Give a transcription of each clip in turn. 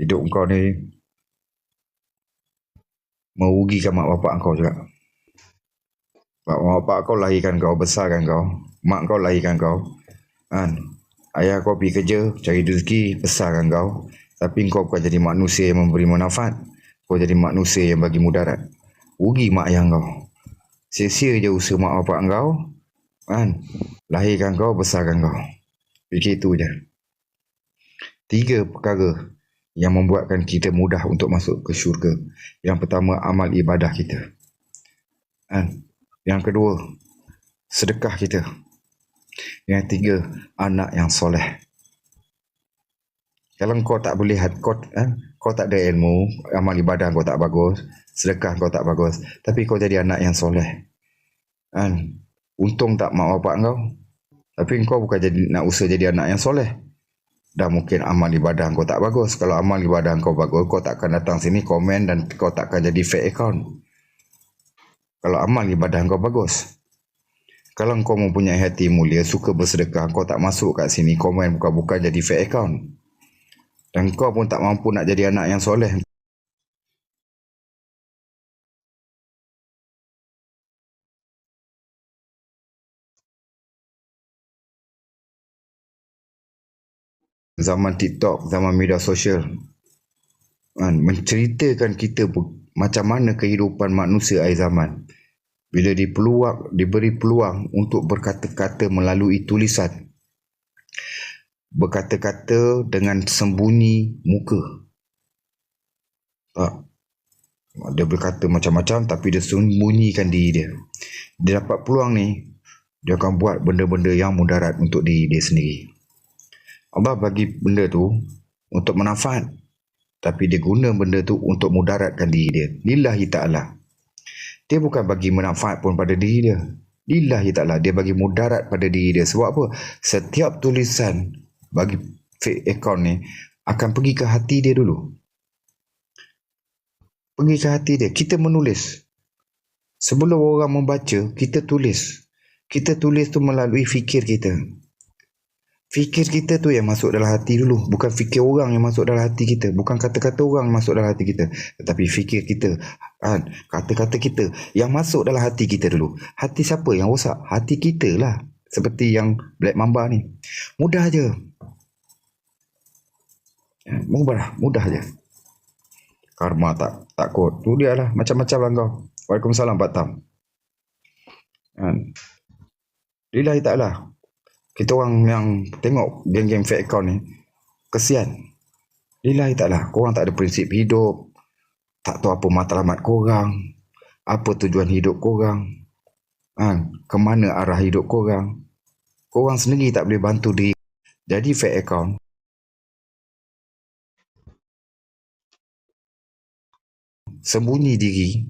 hidup kau ni merugikan mak bapak kau juga. Mak bapak kau lahirkan kau, besarkan kau. Mak kau lahirkan kau. Kan? Ayah kau pergi kerja, cari rezeki, besarkan kau. Tapi kau bukan jadi manusia yang memberi manfaat. Kau jadi manusia yang bagi mudarat. Rugi mak ayah kau. Sia-sia je usaha mak bapak kau. Kan? Lahirkan kau, besarkan kau. Fikir itu je. Tiga perkara yang membuatkan kita mudah untuk masuk ke syurga. Yang pertama, amal ibadah kita. Kan? Yang kedua, sedekah kita. Yang tiga, anak yang soleh. Kalau kau tak boleh kau, eh, kau tak ada ilmu, amal ibadah kau tak bagus, sedekah kau tak bagus, tapi kau jadi anak yang soleh. Kan? Untung tak mak bapak kau. Tapi kau bukan jadi nak usaha jadi anak yang soleh. Dah mungkin amal ibadah kau tak bagus. Kalau amal ibadah kau bagus, kau tak akan datang sini komen dan kau tak akan jadi fake account. Kalau amal ibadah kau bagus. Kalau kau mempunyai hati mulia, suka bersedekah, kau tak masuk kat sini komen bukan-bukan jadi fake account. Dan kau pun tak mampu nak jadi anak yang soleh. Zaman TikTok, zaman media sosial. Kan, menceritakan kita macam mana kehidupan manusia akhir zaman bila dipeluang, diberi peluang untuk berkata-kata melalui tulisan. Berkata-kata dengan sembunyi muka. Tak. Dia berkata macam-macam tapi dia sembunyikan diri dia. Dia dapat peluang ni, dia akan buat benda-benda yang mudarat untuk diri dia sendiri. Allah bagi benda tu untuk manfaat. Tapi dia guna benda tu untuk mudaratkan diri dia. Lillahi ta'ala. Dia bukan bagi manfaat pun pada diri dia. Lillahi ta'ala. Dia bagi mudarat pada diri dia. Sebab apa? Setiap tulisan bagi fake account ni akan pergi ke hati dia dulu. Pergi ke hati dia. Kita menulis. Sebelum orang membaca, kita tulis. Kita tulis tu melalui fikir kita. Fikir kita tu yang masuk dalam hati dulu. Bukan fikir orang yang masuk dalam hati kita. Bukan kata-kata orang yang masuk dalam hati kita. Tetapi fikir kita. Kan? Kata-kata kita yang masuk dalam hati kita dulu. Hati siapa yang rosak? Hati kita lah. Seperti yang Black Mamba ni. Mudah je. Ya, mudah, mudah je. Karma tak tak kot. Tu dia lah. Macam-macam lah kau. Waalaikumsalam Pak Tam. Kan? Lillahi ta'ala kita orang yang tengok geng-geng fake account ni kesian. Lillahi ta'ala korang tak ada prinsip hidup. Tak tahu apa matlamat korang. Apa tujuan hidup korang. Ha, ke mana arah hidup korang. Korang sendiri tak boleh bantu diri. Jadi fake account. Sembunyi diri.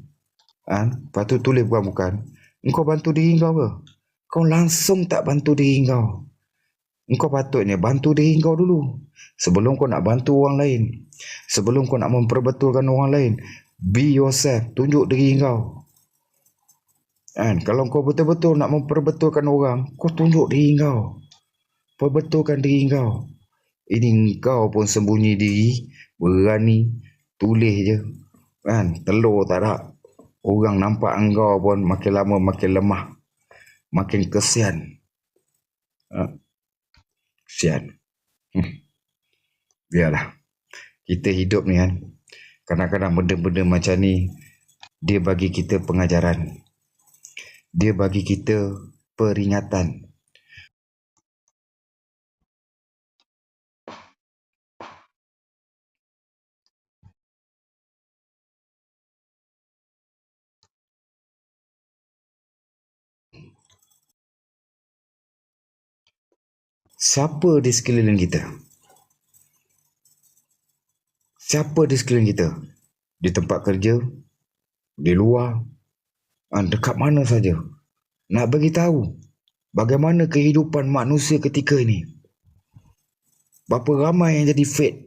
Ha, lepas tu tulis bukan-bukan. Engkau bantu diri kau ke kau langsung tak bantu diri kau. Engkau patutnya bantu diri kau dulu. Sebelum kau nak bantu orang lain. Sebelum kau nak memperbetulkan orang lain. Be yourself. Tunjuk diri kau. Kan? Kalau kau betul-betul nak memperbetulkan orang, kau tunjuk diri kau. Perbetulkan diri kau. Ini kau pun sembunyi diri. Berani. Tulis je. Kan? Telur tak ada. Orang nampak engkau pun makin lama makin lemah makin kesian. Ha? Kesian. Hmm. Biarlah. Kita hidup ni kan. Kadang-kadang benda-benda macam ni. Dia bagi kita pengajaran. Dia bagi kita peringatan. Siapa di sekeliling kita? Siapa di sekeliling kita? Di tempat kerja, di luar, ah, dekat mana saja. Nak bagi tahu bagaimana kehidupan manusia ketika ini. Berapa ramai yang jadi fake